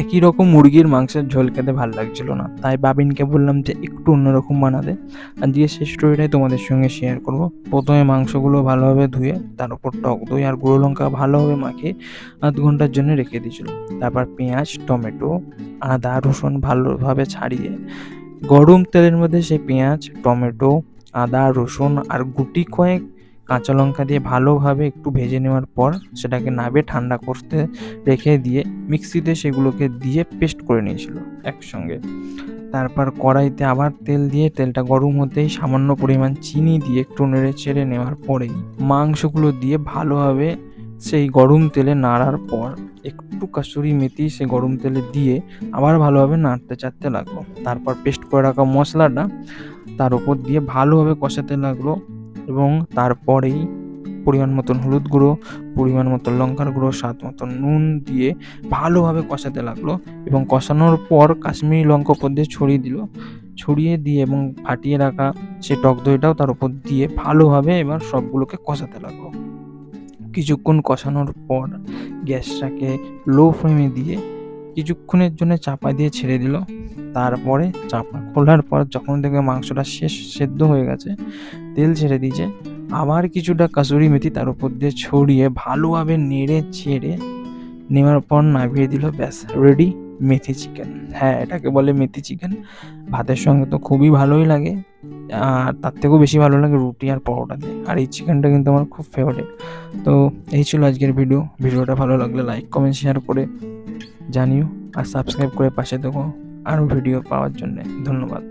একই রকম মুরগির মাংসের ঝোল খেতে ভালো লাগছিল না। তাই বাবিনকে বললাম যে, একটু অন্যরকম বানাতে। আর দিয়ে সেই স্টোরিটাই তোমাদের সঙ্গে শেয়ার করব। প্রথমে মাংসগুলো ভালোভাবে ধুয়ে, তার উপর টক দই আর গুঁড়ো লঙ্কা ভালোভাবে মাখিয়ে আধ ঘণ্টার জন্য রেখে দিয়েছিল। তারপর পেঁয়াজ, টমেটো, আদা, রসুন ভালোভাবে ছাড়িয়ে, গরম তেলের মধ্যে সেই পেঁয়াজ, টমেটো, আদা, রসুন আর গুটি কয়েক কাঁচা লঙ্কা দিয়ে ভালোভাবে একটু ভেজে নেওয়ার পর সেটাকে নাবে ঠান্ডা করতে রেখে দিয়ে মিক্সিতে সেগুলোকে দিয়ে পেস্ট করে নিয়েছিল একসঙ্গে। তারপর কড়াইতে আবার তেল দিয়ে তেলটা গরম হতেই সামান্য পরিমাণ চিনি দিয়ে একটু নেড়ে চেড়ে নেওয়ার পরেই মাংসগুলো দিয়ে ভালোভাবে সেই গরম তেলে নাড়ার পর একটু কাসুরি মেথি সেই গরম তেলে দিয়ে আবার ভালোভাবে নাড়তে চাড়তে লাগল। তারপর পেস্ট করে রাখা মশলাটা তার উপর দিয়ে ভালোভাবে কষাতে লাগল এবং তারপরেই পরিমাণ মতন হলুদ গুঁড়ো, পরিমাণ মতন লঙ্কার গুঁড়ো, স্বাদ মতন নুন দিয়ে ভালোভাবে কষাতে লাগল এবং কষানোর পর কাশ্মীরি লঙ্কা উপর দিয়ে ছড়িয়ে দিল। ছড়িয়ে দিয়ে এবং ফাটিয়ে রাখা সে টক দইটাও তার উপর দিয়ে ভালোভাবে এবার সবগুলোকে কষাতে লাগল। কিছুক্ষণ কষানোর পর গ্যাসটাকে লো ফ্লেমে দিয়ে কিছুক্ষণের জন্য চাপা দিয়ে ছেড়ে দিল। তারপরে চাপা খোলার পর যখন দেখবে মাংসটা শেষ, সেদ্ধ হয়ে গেছে, তেল ছেড়ে দিয়েছে, আবার কিছুটা কাসুরি মেথি তার উপর দিয়ে ছড়িয়ে ভালোভাবে নেড়ে ছেড়ে নেওয়ার পর নামিয়ে দিল। ব্যাস রেডি মেথি চিকেন হ্যাঁ এটাকে বলে মেথি চিকেন ভাতের সঙ্গে তো খুবই ভালোই লাগে। আর তার থেকেও বেশি ভালো লাগে রুটি আর পরোটা দিয়ে। আর এই চিকেনটা কিন্তু আমার খুব ফেভারিট তো এই ছিল আজকের ভিডিও ভিডিওটা ভালো লাগলে লাইক কমেন্ট শেয়ার করে জানিও আর সাবস্ক্রাইব করে পাশে দেখো আরও ভিডিও পাওয়ার জন্য ধন্যবাদ।